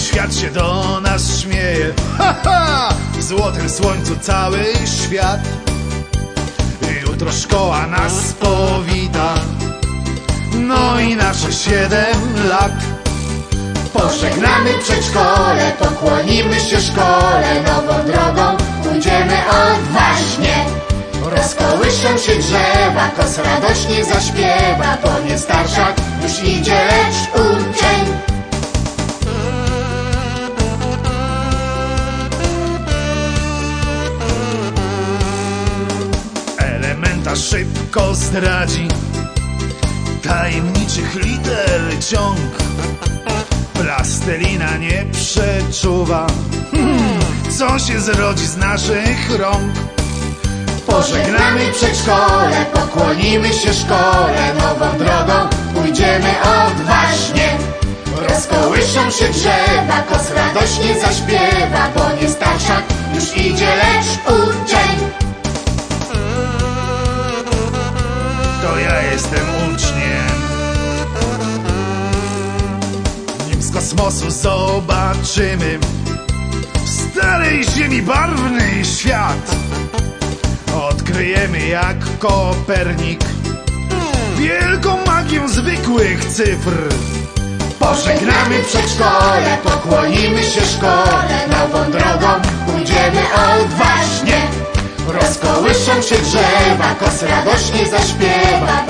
Świat się do nas śmieje, ha, ha! W złotym słońcu cały świat. Jutro szkoła nas powita, no i nasze siedem lat. Pożegnamy przedszkole, pokłonimy się szkole, nową drogą pójdziemy odważnie. Rozkołyszą się drzewa, kos radośnie zaśpiewa, bo nie starszak już idzie, lecz szybko zdradzi tajemniczych liter ciąg. Plastelina nie przeczuwa, co się zrodzi z naszych rąk. Pożegnamy przedszkole, pokłonimy się szkole, nową drogą pójdziemy odważnie. Rozkołyszą się drzewa, kos radośnie zaśpiewa, bo nie starszak już idzie, lecz uczeń. Jestem uczniem. Nim z kosmosu zobaczymy w starej ziemi barwny świat. Odkryjemy jak Kopernik wielką magię zwykłych cyfr. Pożegnamy przedszkole, pokłonimy się szkole, nową drogą pójdziemy odważnie. Rozkołyszą się drzewa, kos radośnie zaśpiewa,